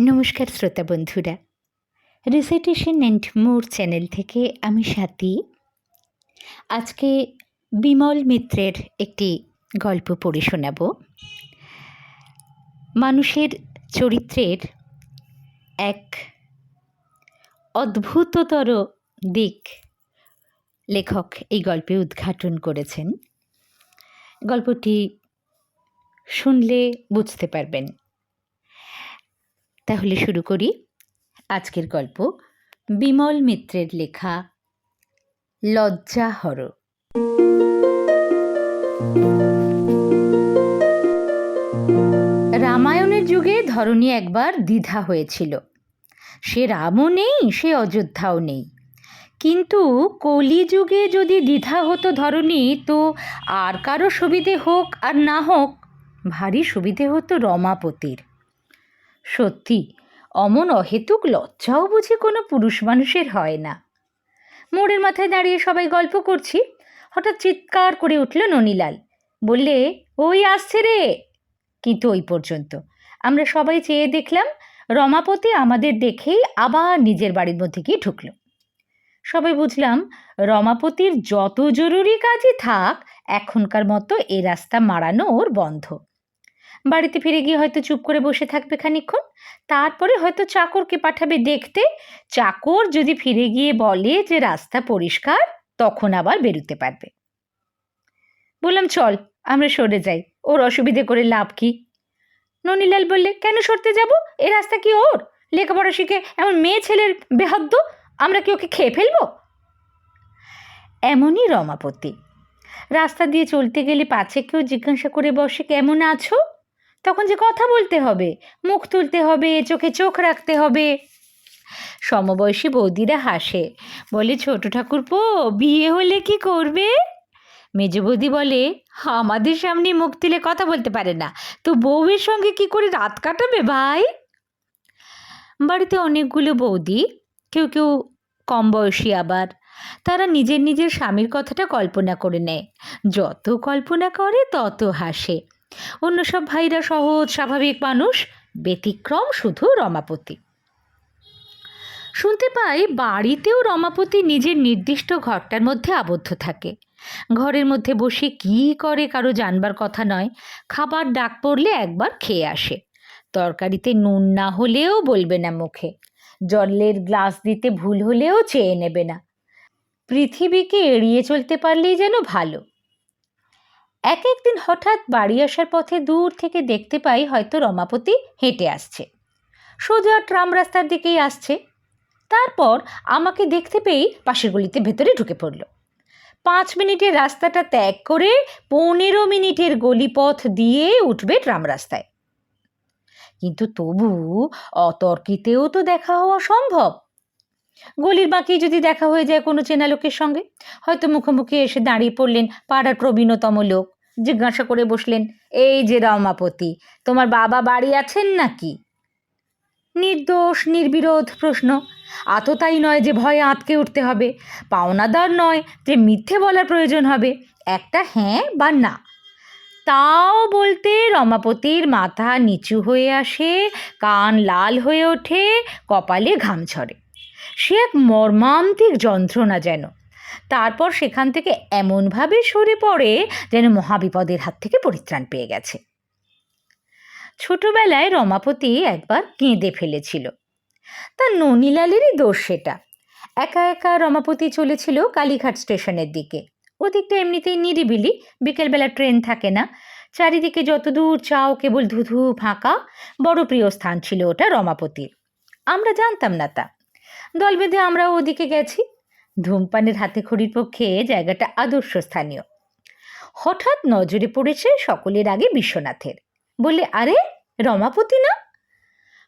নমস্কার শ্রোতা বন্ধুরা। রিসাইটেশন অ্যান্ড মোর চ্যানেল থেকে আমি সাথী। আজকে বিমল মিত্রের একটি গল্প পড়ে শোনাব। মানুষের চরিত্রের এক অদ্ভুততর দিক লেখক এই গল্পে উদ্ঘাটন করেছেন। গল্পটি শুনলে বুঝতে পারবেন। তাহলে শুরু করি। আজকের গল্প, বিমল মিত্রের লেখা লজ্জাহর রামায়ণের যুগে ধরনী একবার দ্বিধা হয়েছিল। সে রামও নেই, সে অযোধ্যাও নেই। কিন্তু কলিযুগে যদি দ্বিধা হতো ধরনী তো আর কারও সুবিধে হোক আর না হোক, ভারী সুবিধে হতো রমাপতির। সত্যি, অমন অহেতুক লজ্জাও বুঝি কোনো পুরুষ মানুষের হয় না। মোড়ের মাথায় দাঁড়িয়ে সবাই গল্প করছি, হঠাৎ চিৎকার করে উঠল ননীলাল। বললে, ওই আসছে রে! কিন্তু ওই পর্যন্ত। আমরা সবাই চেয়ে দেখলাম, রমাপতি আমাদের দেখেই আবার নিজের বাড়ির মধ্যে গিয়ে ঢুকল। সবাই বুঝলাম, রমাপতির যত জরুরি কাজই থাক, এখনকার মতো এ রাস্তা মারানো ওর বন্ধ। বাড়িতে ফিরে গিয়ে হয়তো চুপ করে বসে থাকবে খানিক্ষণ তারপরে হয়তো চাকরকে পাঠাবে দেখতে। চাকর যদি ফিরে গিয়ে বলে যে রাস্তা পরিষ্কার, তখন আবার বেরোতে পারবে। বললাম, চল, আমরা সরে যাই। ওর অসুবিধে করে লাভ কি? ননীলাল বললে, কেন সরতে যাব? এ রাস্তা কি ওর? লেখাপড়া শিখে এমন মেয়ে ছেলের বেহদ্দ আমরা কি ওকে খেয়ে ফেলব? এমনই রমাপতি। রাস্তা দিয়ে চলতে গেলে পাছে কেউ জিজ্ঞাসা করে বসে, কেমন আছো? তখন যে কথা বলতে হবে, মুখ তুলতে হবে, চোখে চোখ রাখতে হবে। সমবয়সী বৌদিরা হাসে, বলে, ছোট ঠাকুরপো, বিয়ে হলে কি করবে? মেজ বৌদি বলে, আমাদের সামনে মুখ তুলে কথা বলতে পারে না, তো বউয়ের সঙ্গে কি করে রাত কাটাবে ভাই? বাড়িতে অনেকগুলো বৌদি, কেউ কেউ কম বয়সী আবার, তারা নিজের নিজের স্বামীর কথাটা কল্পনা করে নেয়। যত কল্পনা করে, তত হাসে। অন্য সব ভাইরা সহজ, স্বাভাবিক মানুষ, ব্যতিক্রম শুধু রমাপতি। শুনতে পাই বাড়িতেও রমাপতি নিজের নির্দিষ্ট ঘরটার মধ্যে আবদ্ধ থাকে। ঘরের মধ্যে বসে কি করে কারও জানবার কথা নয়, খাবার ডাক পড়লে একবার খেয়ে আসে। তরকারিতে নুন না হলেও বলবে না মুখে, জলের গ্লাস দিতে ভুল হলেও চেয়ে নেবে না। পৃথিবীকে এড়িয়ে চলতে পারলেই যেন ভালো। এক একদিন হঠাৎ বাড়ি আসার পথে দূর থেকে দেখতে পাই হয়তো রমাপতি হেঁটে আসছে। সোজা ট্রাম রাস্তার দিকেই আসছে। তারপর আমাকে দেখতে পেয়েই পাশের গলিতে ভেতরে ঢুকে পড়ল। পাঁচ মিনিটের রাস্তাটা ত্যাগ করে পনেরো মিনিটের গলিপথ দিয়ে উঠবে ট্রাম রাস্তায়। কিন্তু তবু অতর্কিতেও তো দেখা হওয়া সম্ভব। গলির বাকি যদি দেখা হয়ে যায় কোনো চেনা লোকের সঙ্গে, হয়তো মুখোমুখি এসে দাঁড়িয়ে পড়লেন পাড়ার প্রবীণতম লোক। জিজ্ঞাসা করে বসলেন, এই যে রমাপতি, তোমার বাবা বাড়ি আছেন নাকি? নির্দোষ, নির্বিরোধ প্রশ্ন। আততাই নয় যে ভয়ে আঁতকে উঠতে হবে। পাওনাদার নয় যে মিথ্যে বলার প্রয়োজন হবে। একটা হ্যাঁ বা না। তাও বলতে রমাপতির মাথা নিচু হয়ে আসে, কান লাল হয়ে ওঠে, কপালে ঘাম ঝরে। সে এক মর্মান্তিক যন্ত্রণা যেন। তারপর সেখান থেকে এমনভাবে সরে পড়ে যেন মহাবিপদের হাত থেকে পরিত্রাণ পেয়ে গেছে। ছোটবেলায় রমাপতি একবার কেঁদে ফেলেছিল। তা ননীলালেরই দোষ সেটা। একা একা রমাপতি চলেছিল কালীঘাট স্টেশনের দিকে। ওদিকটা এমনিতেই নিরিবিলি, বিকেলবেলা ট্রেন থাকে না। চারিদিকে যতদূর চাও কেবল ধুধু ফাঁকা, বড় প্রিয় স্থান ছিল ওটা রমাপতির। আমরা জানতাম না তা। দল বেঁধে আমরাও ওদিকে গেছি। ধূমপানের হাতে খড়ির পক্ষে জায়গাটা আদর্শ স্থানীয় হঠাৎ নজরে পড়েছে সকলের আগে বিশ্বনাথের। বললে, আরে, রমাপতি না?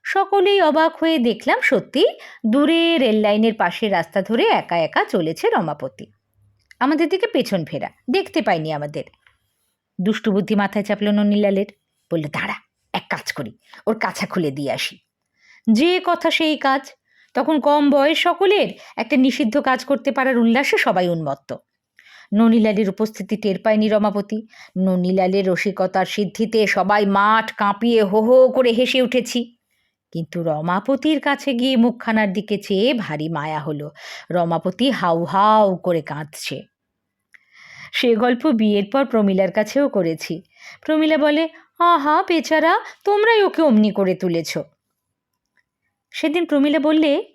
সকলেই অবাক হয়ে দেখলাম সত্যি দূরে রেল লাইনের পাশে রাস্তা ধরে একা একা চলেছে রমাপতি। আমাদের দিকে পেছন ফেরা, দেখতে পাইনি আমাদের। দুষ্টু বুদ্ধি মাথায় চাপল ননীলালের। বলল, দাঁড়া, এক কাজ করি, ওর কাছা খুলে দিয়ে আসি। যে কথা সেই কাজ তখন কম বয়স সকলের একটা নিষিদ্ধ কাজ করতে পারার উল্লাসে সবাই উন্মত্ত। ননীলালের উপস্থিতি টের পায়নি রমাপতি। ননীলালের রসিকতার সিদ্ধিতে সবাই মাঠ কাঁপিয়ে হো হো করে হেসে উঠেছি। কিন্তু রমাপতির কাছে গিয়ে মুখখানার দিকে চেয়ে ভারী মায়া হলো। রমাপতি হাউ হাউ করে কাঁদছে। সে গল্প বিয়ের পর প্রমিলার কাছেও করেছি। প্রমিলা বলে, আহা, বেচারা, তোমরাই ওকে অমনি করে তুলেছ। সেদিন প্রমিলা বললে,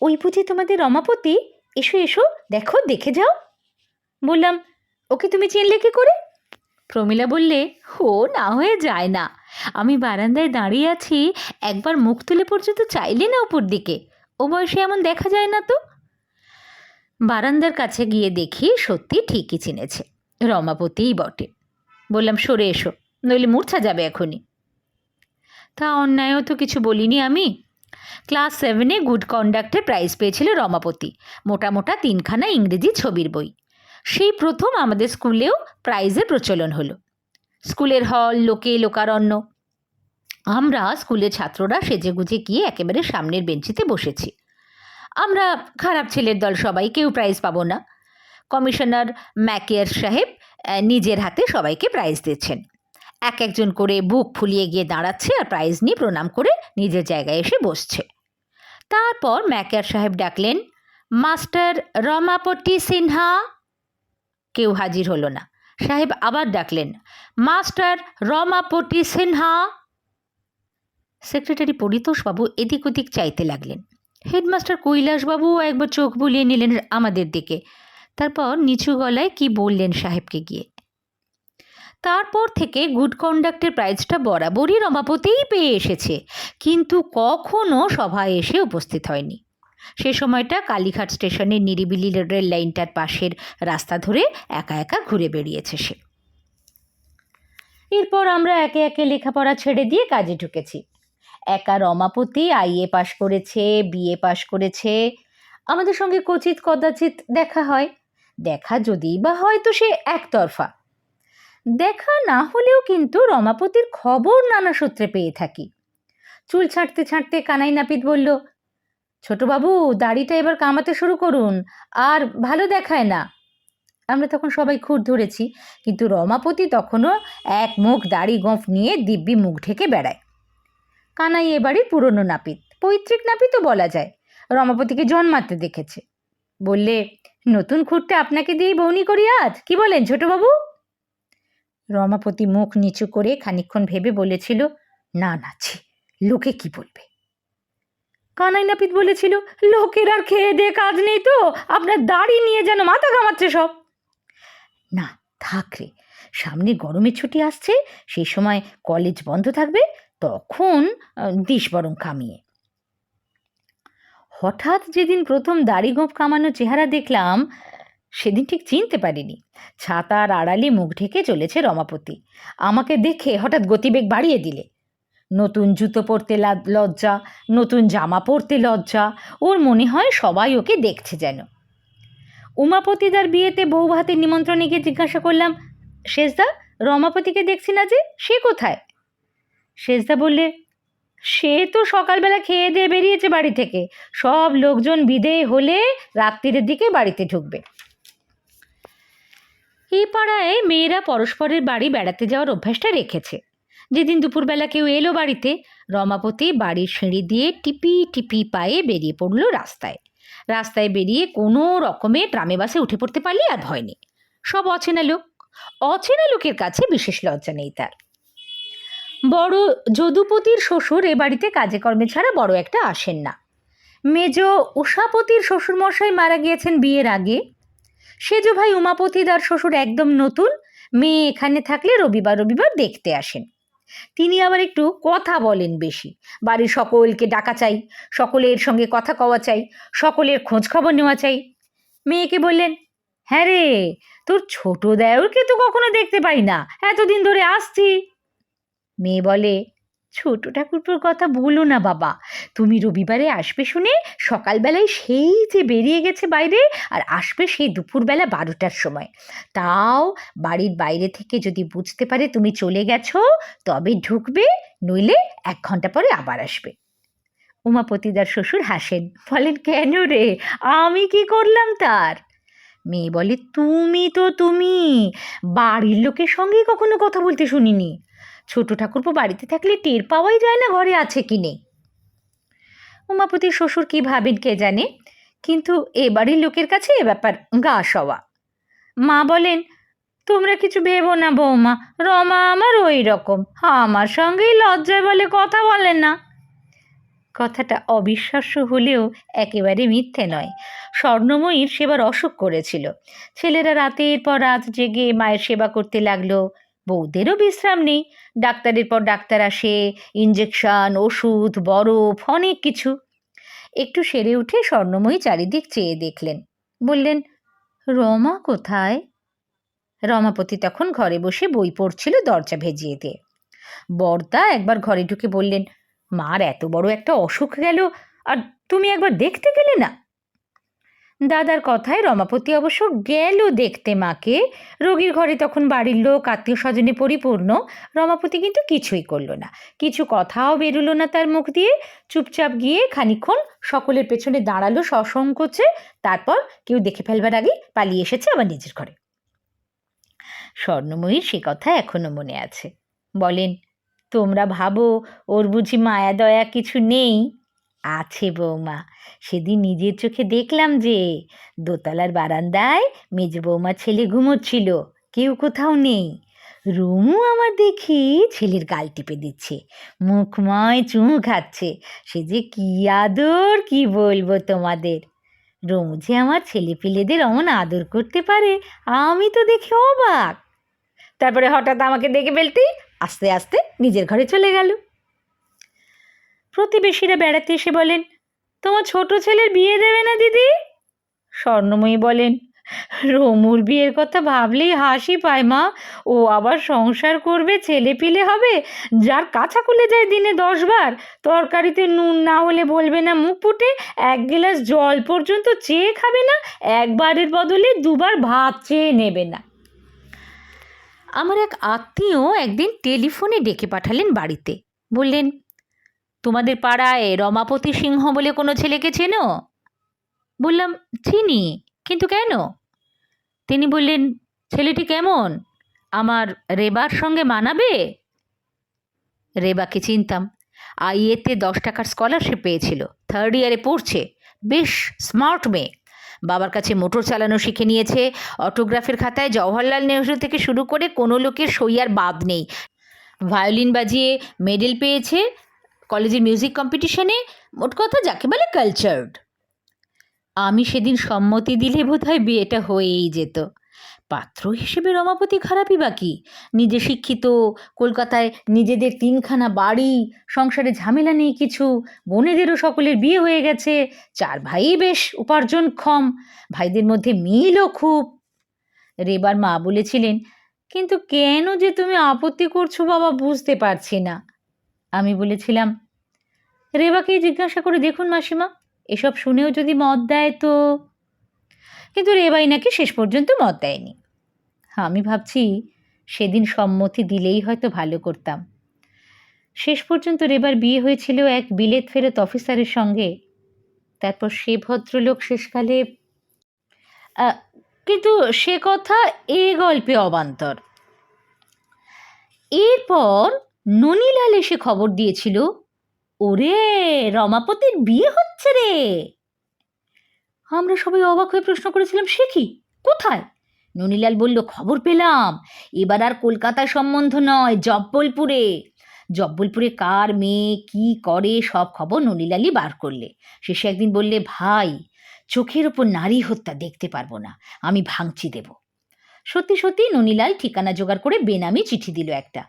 ওই বুঝি তোমাদের রমাপতি? এসো এসো, দেখো, দেখে যাও। বললাম, ওকে তুমি চিনলে কি করে? প্রমিলা বললে, ও, না হয়ে যায় না। আমি বারান্দায় দাঁড়িয়ে আছি, একবার মুখ তুলে পর্যন্ত চাইলে না উপর দিকে। ও বয়সে এমন দেখা যায় না তো? বারান্দার কাছে গিয়ে দেখি সত্যি ঠিকই চিনেছে, রমাপতিই বটে। বললাম, সরে এসো, নইলে মূর্ছা যাবে এখনই। তা অন্যায়ও তো কিছু বলিনি আমি? ক্লাস সেভেনে গুড কন্ডাক্টে প্রাইজ পেয়েছিল রমাপতি। মোটা মোটা তিনখানা ইংরেজি ছবির বই। সেই প্রথম আমাদের স্কুলেও প্রাইজের প্রচলন হলো। স্কুলের হল লোকে লোকারণ্য। আমরা স্কুলের ছাত্ররা সেজেগুজে গিয়ে একেবারে সামনের বেঞ্চিতে বসেছি। আমরা খারাপ ছেলের দল সবাই, কেউ প্রাইজ পাবো না। কমিশনার ম্যাকেয়ার সাহেব নিজের হাতে সবাইকে প্রাইজ দিচ্ছেন। এক একজন করে বুক ফুলিয়ে গিয়ে দাঁড়াচ্ছে আর প্রাইজ নিয়ে প্রণাম করে নিজের জায়গায় এসে বসছে। তারপর ম্যাকেয়ার সাহেব ডাকলেন, মাস্টার রমাপতি সিনহা! কেউ হাজির হলো না। সাহেব আবার ডাকলেন, মাস্টার রমাপতি সিনহা! সেক্রেটারি পরিতোষবাবু এদিক ওদিক চাইতে লাগলেন। হেডমাস্টার কৈলাসবাবুও একবার চোখ বুলিয়ে নিলেন আমাদের দিকে। তারপর নিচু গলায় কি বললেন সাহেবকে গিয়ে। তারপর থেকে গুড কন্ডাক্টের প্রাইজটা বরাবরই রমাপতিই পেয়ে এসেছে। কিন্তু কখনো সভায় এসে উপস্থিত হয়নি। সে সময়টা কালীঘাট স্টেশনের নিরিবিলি রেল লাইনটার পাশের রাস্তা ধরে একা একা ঘুরে বেরিয়েছে সে। এরপর আমরা একে একে লেখাপড়া ছেড়ে দিয়ে কাজে ঢুকেছি। একা রমাপতি আইএ পাশ করেছে, বিএ পাশ করেছে। আমাদের সঙ্গে কচিত কদাচিৎ দেখা হয়। দেখা যদি বা হয় তো সে একতরফা। দেখা না হলেও কিন্তু রমাপতির খবর নানা সূত্রে পেয়ে থাকি। চুল ছাঁটতে ছাঁটতে কানাই নাপিত বলল, ছোটবাবু, দাড়িটা এবার কামাতে শুরু করুন, আর ভালো দেখায় না। আমরা তখন সবাই খুঁট ধরেছি, কিন্তু রমাপতি তখনও এক মুখ দাড়ি গোঁফ নিয়ে দিব্যি মুখ ঢেকে বেড়ায়। কানাই এ বাড়ির পুরনো নাপিত, পৈতৃক নাপিতও বলা যায়, রমাপতিকে জন্মাতে দেখেছে। বললে, নতুন খুঁটটা আপনাকে দিয়েই বৌনি করি আজ, কি বলেন ছোটবাবু? রমাপতি মুখ নিচু করে খানিকক্ষণ ভেবে বলেছিল, না না, ছি, লোকে কি বলবে? কানাই নাপিত বলেছিল, লোকের আর খেয়ে দিয়ে কাজ নেই তো, আপনার দাড়ি নিয়ে যেন মাথা ঘামাচ্ছে সব। না, থাক রে, সামনে গরমের ছুটি আসছে, সেই সময় কলেজ বন্ধ থাকবে, তখন দিস বরং কামিয়ে। হঠাৎ যেদিন প্রথম দাড়ি গোঁফ কামানো চেহারা দেখলাম সেদিন ঠিক চিনতে পারিনি। ছাতার আড়ালে মুখ ঢেকে চলেছে রমাপতি। আমাকে দেখে হঠাৎ গতিবেগ বাড়িয়ে দিলে। নতুন জুতো পরতে লজ্জা, নতুন জামা পরতে লজ্জা, ওর মনে হয় সবাই ওকে দেখছে যেন। উমাপতিদার বিয়েতে বউ ভাতের নিমন্ত্রণে গিয়ে জিজ্ঞাসা করলাম, শেষদা, রমাপতিকে দেখছি না যে, সে কোথায়? শেষদা বললে, সে তো সকালবেলা খেয়ে দিয়ে বেরিয়েছে বাড়ি থেকে। সব লোকজন বিদেয় হলে রাত্রির দিকে বাড়িতে ঢুকবে। এই পাড়ায় মেয়েরা পরস্পরের বাড়ি বেড়াতে যাওয়ার অভ্যাসটা রেখেছে। যেদিন দুপুরবেলা কেউ এলো বাড়িতে, রমাপতি বাড়ির সিঁড়ি দিয়ে টিপি টিপি পায়ে বেরিয়ে পড়ল রাস্তায়। রাস্তায় বেরিয়ে কোনো রকমে ট্রামে বাসে উঠে পড়তে পারলে আর ভয় নেই। সব অচেনা লোক। অচেনা লোকের কাছে বিশেষ লজ্জা নেই তার। বড় যদুপতির শ্বশুর এ বাড়িতে কাজে কর্মে ছাড়া বড় একটা আসেন না। মেজ উষাপতির শ্বশুরমশাই মারা গিয়েছেন বিয়ের আগে। সেজ ভাই উমাপতি উমাপতিদার শ্বশুর একদম নতুন। মেয়ে এখানে থাকলে রবিবার রবিবার দেখতে আসেন। তিনি আবার একটু কথা বলেন বেশি। বাড়ির সকলকে ডাকা চাই, সকলের সঙ্গে কথা কওয়া চাই, সকলের খোঁজ খবর নেওয়া চাই। মেয়েকে বললেন হ্যাঁ রে, তোর ছোট দেওরকে তো কখনো দেখতে পাই না। এতদিন ধরে আসছি। মেয়ে বলে ছোট ঠাকুরপুর কথা বলো না বাবা। তুমি রবিবারে আসবে শুনে সকালবেলায় সেই যে বেরিয়ে গেছে বাইরে আর আসবে সেই দুপুরবেলা বারোটার সময়। তাও বাড়ির বাইরে থেকে যদি বুঝতে পারে তুমি চলে গেছো, তবে ঢুকবে, নইলে এক ঘণ্টা পরে আবার আসবে। উমাপতিদার শ্বশুর হাসেন, বলেন, কেন রে? আমি কি করলাম তার? মেয়ে বলে, তুমি তো তুমি। বাড়ির লোকের সঙ্গে কখনো কথা বলতে শুনিনি। ছোট ঠাকুরপো বাড়িতে থাকলে টের পাওয়াই যায় না ঘরে আছে কি নেই। উমাপতির শ্বশুর কি ভাবেন কে জানে? কিন্তু এ বাড়ির লোকের কাছে এ ব্যাপার গা সওয়া। মা বলেন, তোমরা কিছু ভেবো না বৌমা, রমা আমার ওই রকম, আমার সঙ্গেই লজ্জায় বলে কথা বলে না। কথাটা অবিশ্বাস্য হলেও একেবারে মিথ্যে নয়। স্বর্ণময়ীর সেবার অসুখ করেছিল। ছেলেরা রাতের পর রাত জেগে মায়ের সেবা করতে লাগল। বউদেরও বিশ্রাম নেই। ডাক্তারের পর ডাক্তার আসে ইঞ্জেকশন ওষুধ, বরফ, অনেক কিছু। একটু সেরে উঠে স্বর্ণময়ী চারিদিক চেয়ে দেখলেন। বললেন, রমা কোথায়? রমাপতি তখন ঘরে বসে বই পড়ছিল দরজা ভেজিয়ে দিয়ে। বর্দা একবার ঘরে ঢুকে বললেন, মার এত বড় একটা অসুখ গেল, আর তুমি একবার দেখতে গেলে না? দাদার কথায় রমাপতি অবশ্য গেল দেখতে মাকে। রোগীর ঘরে তখন বাড়ির লোক, আত্মীয় স্বজনে পরিপূর্ণ, রমাপতি কিন্তু কিছুই করল না। কিছু কথাও বেরোলো না তার মুখ দিয়ে। চুপচাপ গিয়ে খানিক্ষণ সকলের পেছনে দাঁড়াল সসংকোচে। তারপর কেউ দেখে ফেলবার আগে পালিয়ে এসেছে আবার নিজের ঘরে। স্বর্ণময়ীর সে কথা এখনও মনে আছে। বলেন, তোমরা ভাবো, ওর বুঝি মায়া দয়া কিছু নেই? আছে বৌমা। সেদিন নিজের চোখে দেখলাম যে, দোতলার বারান্দায় মেজ বৌমা ছেলে ঘুমোচ্ছিল, কেউ কোথাও নেই। রুমু আমার দেখি ছেলের গাল টিপে দিচ্ছে, মুখময় চুমু খাচ্ছে, সে যে কি আদর, কি বলব তোমাদের? রমু যে আমার ছেলে পিলেদের অমন আদর করতে পারে, আমি তো দেখে অবাক। তারপরে হঠাৎ আমাকে দেখে ফেলতেই আস্তে আস্তে নিজের ঘরে চলে গেল। প্রতিবেশীরা বেড়াতে এসে বলেন, তোমার ছোট ছেলের বিয়ে দেবে না, দিদি? স্বর্ণময়ী বলেন, রমুর বিয়ের কথা ভাবলেই হাসি পায় মা। ও আবার সংসার করবে, ছেলে পিলে হবে। যার কাছা খুলে যায় দিনে দশবার তরকারিতে নুন না হলে বলবে না মুখ ফুটে, এক গ্লাস জল পর্যন্ত চেয়ে খাবে না, একবারের বদলে দুবার ভাত চেয়ে নেবে না। আমার এক আত্মীয় একদিন টেলিফোনে ডেকে পাঠালেন বাড়িতে। বললেন তোমাদের পাড়ায় রমাপতি সিংহ বলে কোনো ছেলেকে চেনো? বললাম, চিনি, কিন্তু কেন? তিনি বললেন, ছেলেটি কেমন? আমার রেবার সঙ্গে মানাবে? রেবাকে চিনতাম। আইএতে দশ টাকার স্কলারশিপ পেয়েছিল। থার্ড ইয়ারে পড়ছে। বেশ স্মার্ট মেয়ে। বাবার কাছে মোটর চালানো শিখে নিয়েছে। অটোগ্রাফের খাতায় জওহরলাল নেহরু থেকে শুরু করে কোনো লোকের সই আর বাদ নেই। ভায়োলিন বাজিয়ে মেডেল পেয়েছে। কলেজের মিউজিক কম্পিটিশনে মোট কথা যাকে বলে কালচার্ড আমি সেদিন সম্মতি দিলে বোধহয় বিয়েটা হয়েই যেত। পাত্র হিসেবে রমাপতি খারাপই বাকি নিজে শিক্ষিত, কলকাতায় নিজেদের তিনখানা বাড়ি, সংসারে ঝামেলা নেই কিছু, বোনেদেরও সকলের বিয়ে হয়ে গেছে, চার ভাই বেশ উপার্জনক্ষম ভাইদের মধ্যে মিলও খুব। রেবার মা বলেছিলেন, কিন্তু কেন যে তুমি আপত্তি করছ বাবা বুঝতে পারছি না। আমি বলেছিলাম রেবাকেই জিজ্ঞাসা করে দেখুন মাসিমা, এসব শুনেও যদি মত দেয় তো? কিন্তু রেবাই নাকি শেষ পর্যন্ত মত দেয়নি। আমি ভাবছি, সেদিন সম্মতি দিলেই হয়তো ভালো করতাম। শেষ পর্যন্ত রেবার বিয়ে হয়েছিল এক বিলেত ফেরত অফিসারের সঙ্গে। তারপর সে ভদ্রলোক শেষকালে কিন্তু সে কথা এ গল্পে অবান্তর। এরপর ননীলাল এসে খবর দিয়েছিল, ওরে, রমাপতির বিয়ে হচ্ছে রে! আমরা সবাই অবাক হয়ে প্রশ্ন করেছিলাম, সে কি? কোথায়? ননীলাল বলল, খবর পেলাম, এবার আর কলকাতায় সম্বন্ধ নয়, জব্বলপুরে। জব্বলপুরে কার মেয়ে, কি করে, সব খবর ননীলালই বার করলে। শেষে একদিন বললে, ভাই, চোখের ওপর নারী হত্যা দেখতে পারব না, আমি ভাঙচি দেব। সত্যি সত্যি ননীলাল ঠিকানা জোগাড় করে বেনামি চিঠি দিল একটা।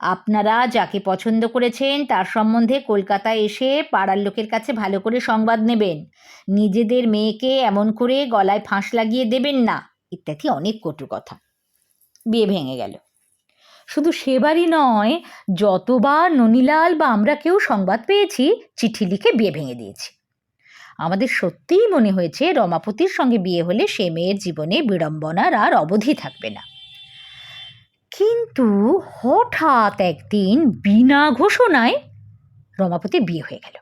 আপনারা যাকে পছন্দ করেছেন, তার সম্বন্ধে কলকাতায় এসে পাড়ার লোকের কাছে ভালো করে সংবাদ নেবেন। নিজেদের মেয়েকে এমন করে গলায় ফাঁস লাগিয়ে দেবেন না, ইত্যাদি অনেক কটু কথা। বিয়ে ভেঙে গেল। শুধু সেবারই নয়, যতবার ননীলাল বা আমরা কেউ সংবাদ পেয়েছি, চিঠি লিখে বিয়ে ভেঙে দিয়েছি। আমাদের সত্যিই মনে হয়েছে রমাপতির সঙ্গে বিয়ে হলে সে মেয়ের জীবনে বিড়ম্বনার আর অবধি থাকবে না। কিন্তু হঠাৎ একদিন বিনা ঘোষণায় রমাপতির বিয়ে হয়ে গেল।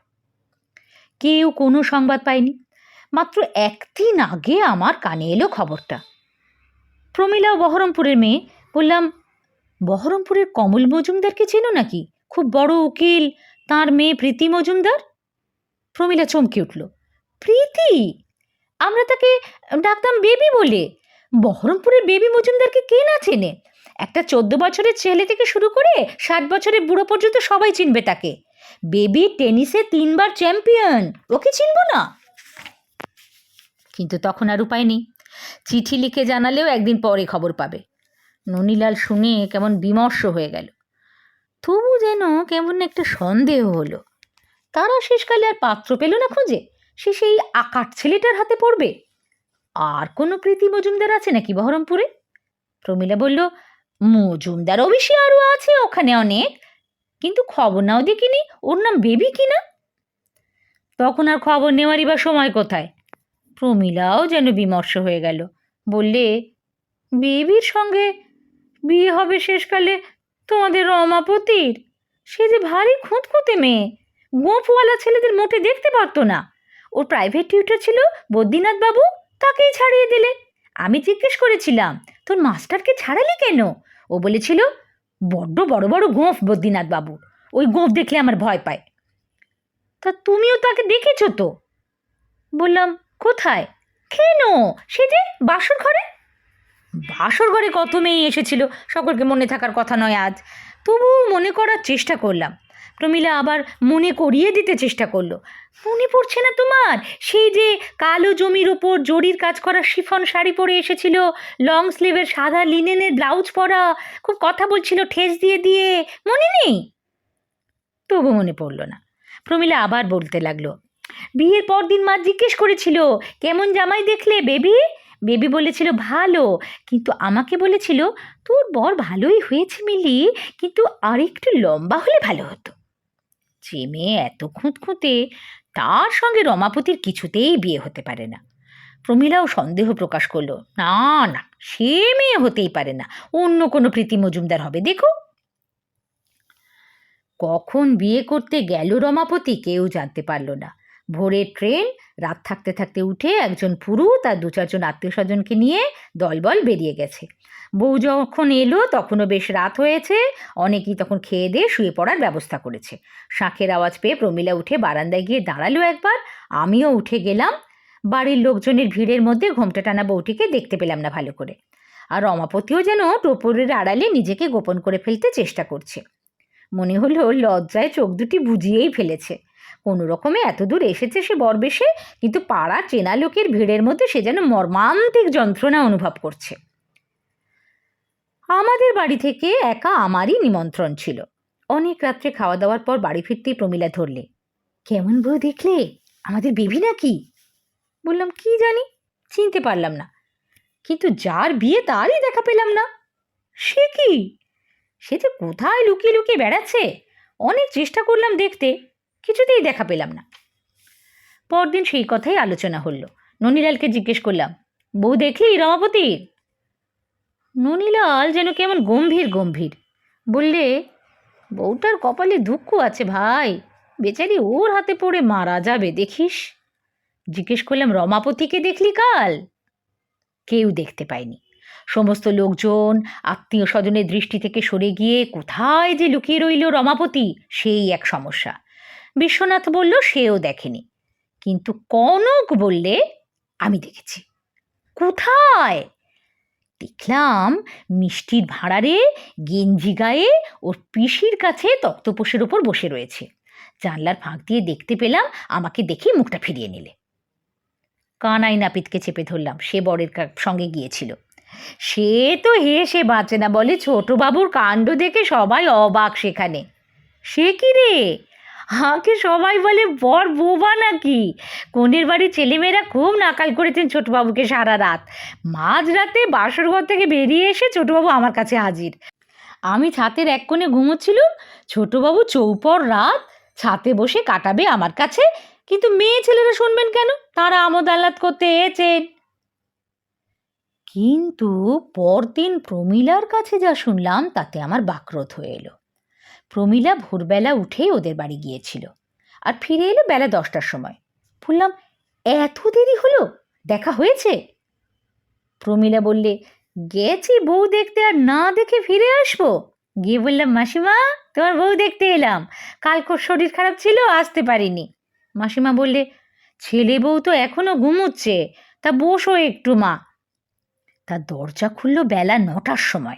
কেউ কোনো সংবাদ পায়নি। মাত্র একদিন আগে আমার কানে এলো খবরটা। প্রমীলা বহরমপুরের মেয়ে। বললাম, বহরমপুরের কমল মজুমদারকে চেনো নাকি? খুব বড় উকিল, তার মেয়ে প্রীতি মজুমদার? প্রমিলা চমকে উঠল, প্রীতি? আমরা তাকে ডাকতাম বেবি বলে। বহরমপুরের বেবি মজুমদারকে কে না চেনে? একটা চোদ্দ বছরের ছেলে থেকে শুরু করে ষাট বছরের বুড়ো পর্যন্ত সবাই চিনবে তাকে। বেবি টেনিসে তিনবার চ্যাম্পিয়ন, ওকে চিনব না? কিন্তু তখন আর উপায় নেই। চিঠি লিখে জানালেও একদিন পরে খবর পাবে। ননীলাল শুনে কেমন বিমর্ষ হয়ে গেল। তবু যেন কেমন একটা সন্দেহ হলো। তারা শেষকালে আর পাত্র পেল না খুঁজে। সে সেই আকাট ছেলেটার হাতে পড়বে। আর কোনো প্রীতি মজুমদার আছে নাকি বহরমপুরে? প্রমীলা বলল মজুমদার অবশ্যই আরও আছে ওখানে অনেক। কিন্তু খবর নাও দেখিনি, ওর নাম বেবি কিনা? তখন আর খবর নেওয়ারই বা সময় কোথায়? প্রমীলাও যেন বিমর্ষ হয়ে গেল। বললে, বেবির সঙ্গে বিয়ে হবে শেষকালে তোমাদের রমাপতির? সে যে ভারী খুঁতখুঁতে মেয়ে। গোঁফওয়ালা ছেলেদের মোটে দেখতে পারতো না। ওর প্রাইভেট টিউটার ছিল বদ্রীনাথ বাবু তাকেই ছাড়িয়ে দিলে। আমি জিজ্ঞেস করেছিলাম, তোর মাস্টারকে ছাড়ালি কেন? ও বলেছিল, বড্ড বড় বড় গোঁফ বদ্রীনাথ বাবু, ওই গোঁফ দেখলে আমার ভয় পায়। তা তুমিও তাকে দেখেছ তো? বললাম, কোথায়? কেন সে যে বাসর ঘরে? বাসর ঘরে কত মেয়ে এসেছিল, সকলকে মনে থাকার কথা নয় আজ। তবু মনে করার চেষ্টা করলাম। প্রমীলা আবার মনে করিয়ে দিতে চেষ্টা করল। মনে পড়ছে না তোমার? সেই যে কালো জমির ওপর জরির কাজ করা শিফন শাড়ি পরে এসেছিল লং স্লিভের সাদা লিনেনের ব্লাউজ পরা, খুব কথা বলছিল, ঠেস দিয়ে দিয়ে। মনে নেই? তবু মনে পড়ল না। প্রমীলা আবার বলতে লাগল, বিয়ের পর দিন মা জিজ্ঞেস করেছিল, কেমন জামাই দেখলে বেবি? বেবি বলেছিল, ভালো। কিন্তু আমাকে বলেছিল, তোর বর ভালোই হয়েছে মিলি, কিন্তু আর একটু লম্বা হলে ভালো হতো। যে মেয়ে এত খুঁতখুঁতে, তার সঙ্গে রমাপতির কিছুতেই বিয়ে হতে পারে না। প্রমীলাও সন্দেহ প্রকাশ করল, না না, সে মেয়ে হতেই পারে না, অন্য কোনো প্রীতি মজুমদার হবে, দেখো। কখন বিয়ে করতে গেল রমাপতি কেউ জানতে পারল না। ভোরের ট্রেন, রাত থাকতে থাকতে উঠে একজন পুরু তার দু চারজন আত্মীয় স্বজনকে নিয়ে দলবল বেরিয়ে গেছে। বউ যখন এলো তখনও বেশ রাত হয়েছে, অনেকেই তখন খেয়ে দিয়ে শুয়ে পড়ার ব্যবস্থা করেছে। শাঁখের আওয়াজ পেয়ে প্রমীলা উঠে বারান্দায় গিয়ে দাঁড়াল একবার, আমিও উঠে গেলাম। বাড়ির লোকজনের ভিড়ের মধ্যে ঘোমটা টানা বউটিকে দেখতে পেলাম না ভালো করে। আর রমাপতিও যেন টোপরের আড়ালে নিজেকে গোপন করে ফেলতে চেষ্টা করছে। মনে হলো লজ্জায় চোখ দুটি বুঝিয়েই ফেলেছে। কোনো রকমে এত দূর এসেছে সে বরবেশে, কিন্তু পাড়া চেনা লোকের ভিড়ের মধ্যে সে যেন মর্মান্তিক যন্ত্রণা অনুভব করছে। আমাদের বাড়ি থেকে একা আমারই নিমন্ত্রণ ছিল। অনেক রাত্রে খাওয়া দাওয়ার পর বাড়ি ফিরতেই প্রমীলা ধরলে, কেমন বউ দেখলে? আমাদের বেবি নাকি? বললাম, কি জানি? চিনতে পারলাম না। কিন্তু যার বিয়ে তারই দেখা পেলাম না। সে কি? সে যে কোথায় লুকিয়ে লুকিয়ে বেড়াচ্ছে? অনেক চেষ্টা করলাম দেখতে। কিছুতেই দেখা পেলাম না। পরদিন সেই কথাই আলোচনা হলো। ননীলালকে জিজ্ঞেস করলাম, বউ দেখলি রমাপতির? ননীলাল যেন কেমন গম্ভীর গম্ভীর। বললে, বউটার কপালে দুঃখ আছে ভাই, বেচারি ওর হাতে পড়ে মারা যাবে, দেখিস? জিজ্ঞেস করলাম, রমাপতিকে দেখলি কাল? কেউ দেখতে পায়নি। সমস্ত লোকজন আত্মীয় স্বজনের দৃষ্টি থেকে সরে গিয়ে কোথায় যে লুকিয়ে রইল রমাপতি, সেই এক সমস্যা। বিশ্বনাথ বলল, সেও দেখেনি। কিন্তু কনক বললে, আমি দেখেছি। কোথায়? দেখলাম মিষ্টির ভাঁড়ারে গেঞ্জি গায়ে ওর পিসির কাছে তক্তপোষের ওপর বসে রয়েছে। জানলার ফাঁক দিয়ে দেখতে পেলাম, আমাকে দেখে মুখটা ফিরিয়ে নিলে। কানাই নাপিতকে চেপে ধরলাম, সে বরের সঙ্গে গিয়েছিল। সে তো হেসে বাঁচে না বলে ছোটবাবুর কাণ্ড দেখে সবাই অবাক সেখানে। সে কি রে? হাঁকে সবাই বলে, বর, বোবা নাকি? কোনের বাড়ির ছেলেমেয়েরা খুব নাকাল করেছেন ছোটবাবুকে সারা রাত। মাঝরাতে বাসরঘর থেকে বেরিয়ে এসে ছোটবাবু আমার কাছে হাজির। আমি ছাতের এক কোণে ঘুমোচ্ছিলুম। ছোটবাবু চৌপর রাত ছাতে বসে কাটাবে আমার কাছে। কিন্তু মেয়ে ছেলেরা শুনবেন কেন? তারা আমোদ আহ্লাদ করতে এসেছেন। কিন্তু পরদিন প্রমিলার কাছে যা শুনলাম, তাতে আমার বাকরোধ হয়ে এলো। প্রমীলা ভোরবেলা উঠেই ওদের বাড়ি গিয়েছিল। আর ফিরে এলো বেলা দশটার সময়। বললাম, এত দেরি হলো? দেখা হয়েছে? প্রমীলা বললে, গেছি বউ দেখতে আর না দেখে ফিরে আসব। গিয়ে বললাম, মাসিমা, তোমার বউ দেখতে এলাম। কালকর শরীর খারাপ ছিল, আসতে পারিনি। মাসিমা বললে, ছেলে বউ তো এখনও ঘুমোচ্ছে, তা বসো একটু মা। তার দরজা খুললো বেলা নটার সময়।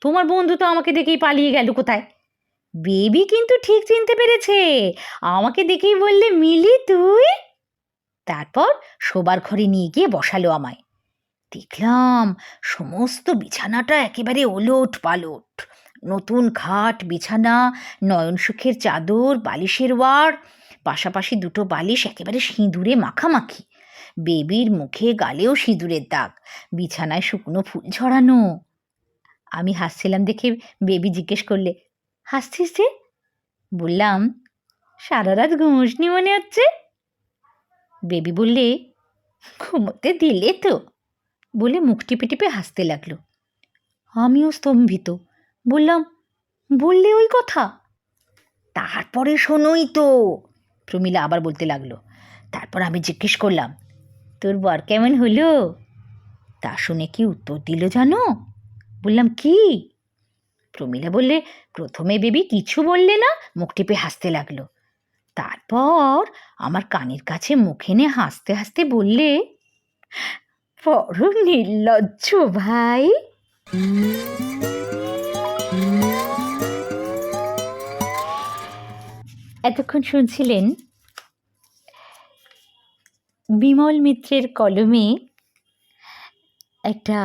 তোমার বন্ধু তো আমাকে দেখেই পালিয়ে গেল কোথায়? বেবি কিন্তু ঠিক চিনতে পেরেছে। আমাকে দেখেই বললে, মিলি, তুই? তারপর শোবার ঘরে নিয়ে গিয়ে বসালো আমায়। দেখলাম সমস্ত বিছানাটা একেবারে ওলট পালট নতুন খাট, বিছানা নয়নসুখের চাদর, বালিশের ওয়ার, পাশাপাশি দুটো বালিশ একেবারে সিঁদুরে মাখামাখি। বেবির মুখে গালেও সিঁদুরের দাগ, বিছানায় শুকনো ফুল ঝরানো। আমি হাসছিলাম দেখে বেবি জিজ্ঞেস করলে হাসছিস যে? বললাম সারা রাত ঘুমোসনি মনে হচ্ছে? বেবি বললে, ঘুমোতে দিলে তো। বলে মুখ টিপে টিপে হাসতে লাগল। আমিও স্তম্ভিত। বললাম, বললে ওই কথা? তারপরে শোনোই তো, প্রমীলা আবার বলতে লাগল। তারপর আমি জিজ্ঞেস করলাম, তোর বর কেমন হলো? তা শুনে কি উত্তর দিল জানো? বললাম, কি? প্রমীলা বললে, প্রথমে বেবি কিছু বললে না, মুখ টিপে হাসতে লাগল। তারপর আমার কানের কাছে মুখ এনে হাসতে হাসতে বললে বড় নির্লজ্জ ভাই। এতক্ষণ শুনছিলেন বিমল মিত্রের কলমে একটা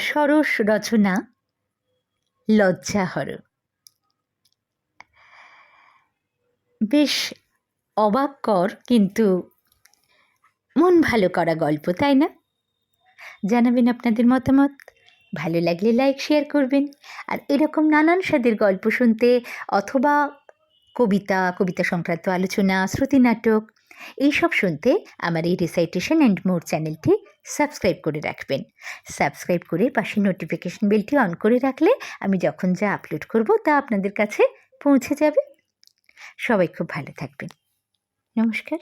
সরস রচনা। লজ্জাহর। বেশ অবাক কর, কিন্তু মন ভালো করা গল্প, তাই না? জানাবেন আপনাদের মতামত। ভালো লাগলে লাইক, শেয়ার করবেন। আর এরকম নানান স্বাদের গল্প শুনতে অথবা কবিতা কবিতা সংক্রান্ত আলোচনা, শ্রুতি নাটক এইসব শুনতে আমার এই রিসাইটেশন অ্যান্ড মোর চ্যানেলটি সাবস্ক্রাইব করে রাখবেন। সাবস্ক্রাইব করে পাশে নোটিফিকেশন বেলটি অন করে রাখলে আমি যখন যা আপলোড করব তা আপনাদের কাছে পৌঁছে যাবে। সবাই খুব ভালো থাকবেন। নমস্কার।